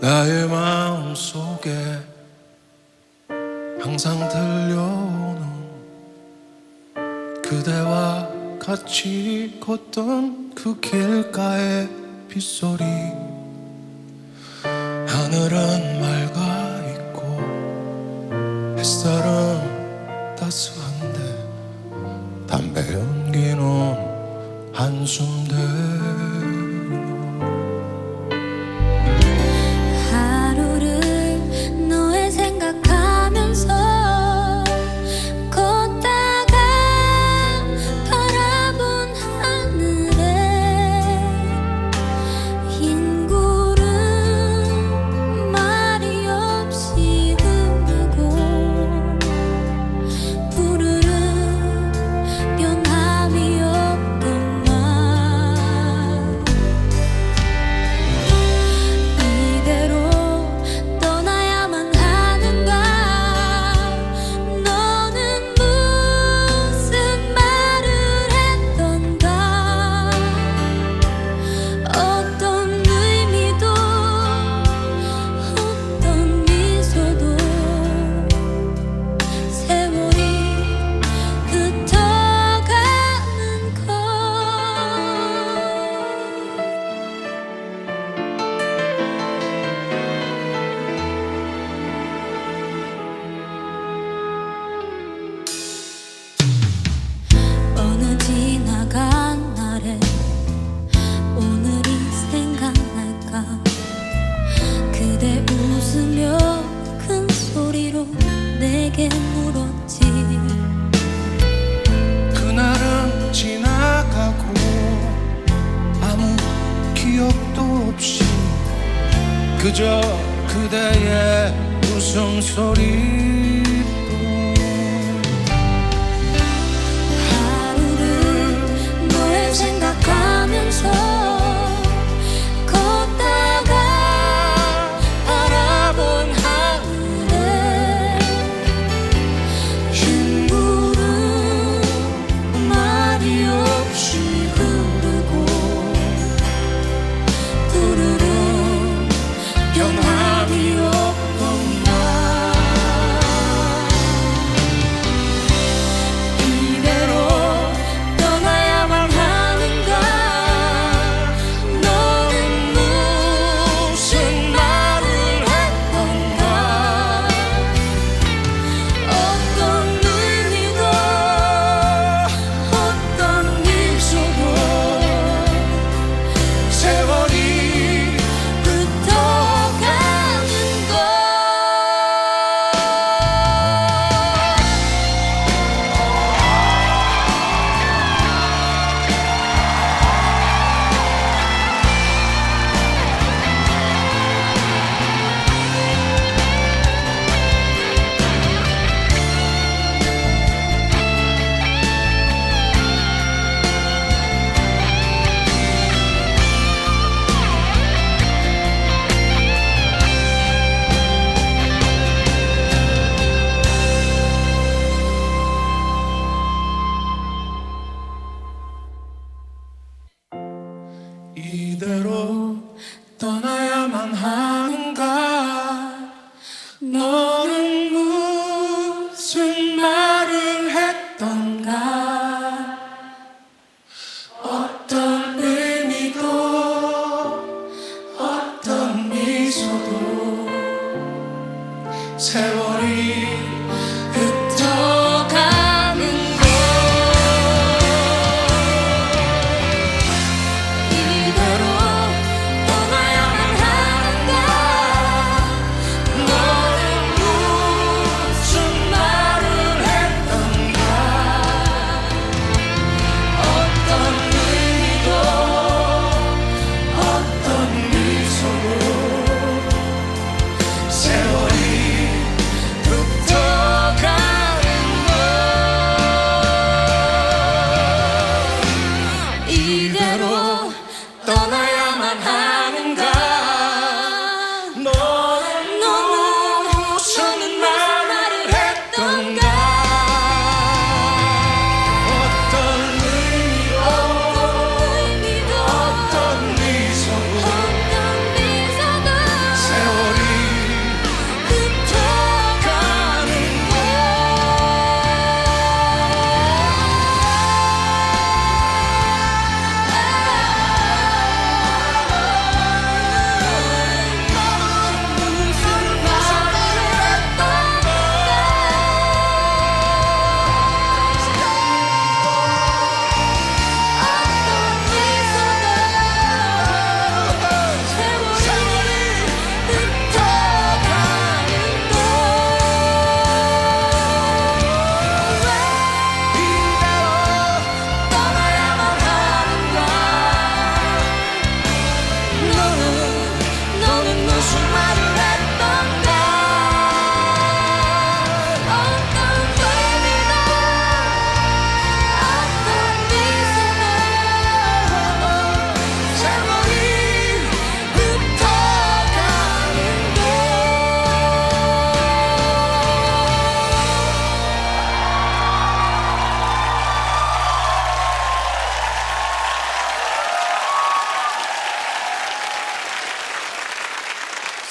나의 마음 속에 항상 들려오는 그대와 같이 걷던 그 길가의 빗소리. 하늘은 맑아 있고 햇살은 따스한데 담배 연기는 한숨들. 내게 물었지. 그날은 지나가고 아무 기억도 없이 그저 그대의 웃음소리 이대로 떠나야만 하는가? 너는 무슨 말을 했던가? 어떤 의미도 어떤 미소도 세월이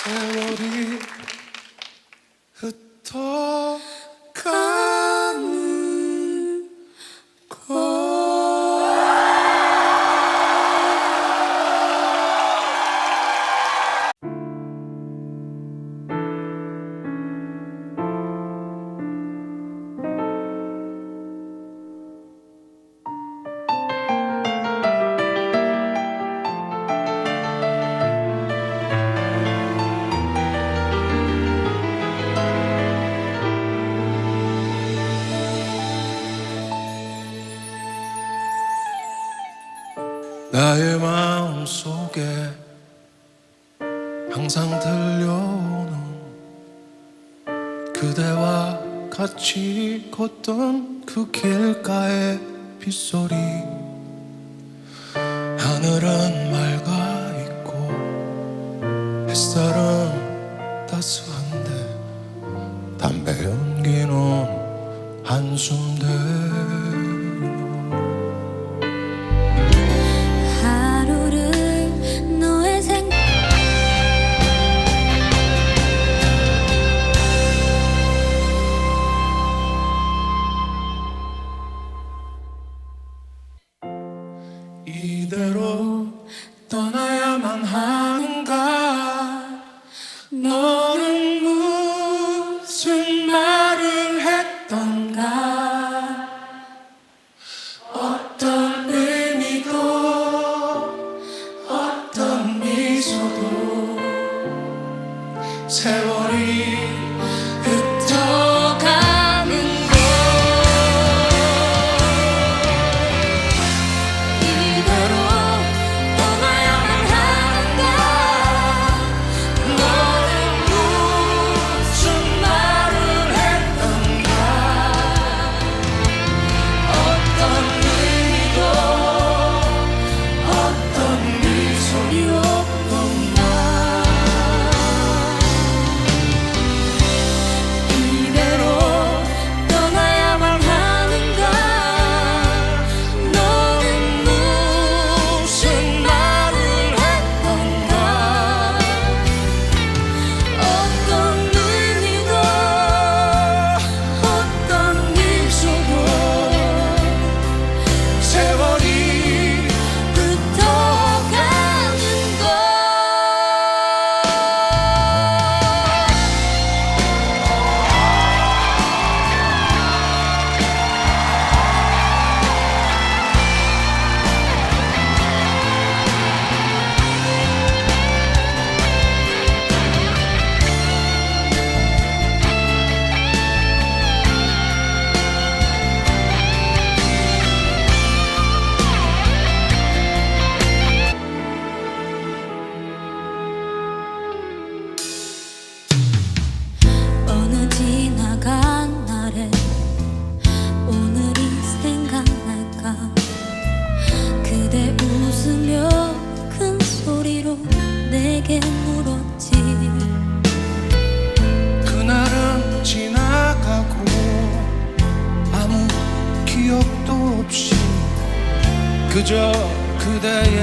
세월이 흩어가 항상 들려오는 그대와 같이 걷던 그 길가의 빗소리. 하늘은 맑아 있고 햇살은 따스한데 담배 연기는 한숨 들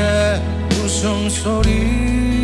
내 웃음소리.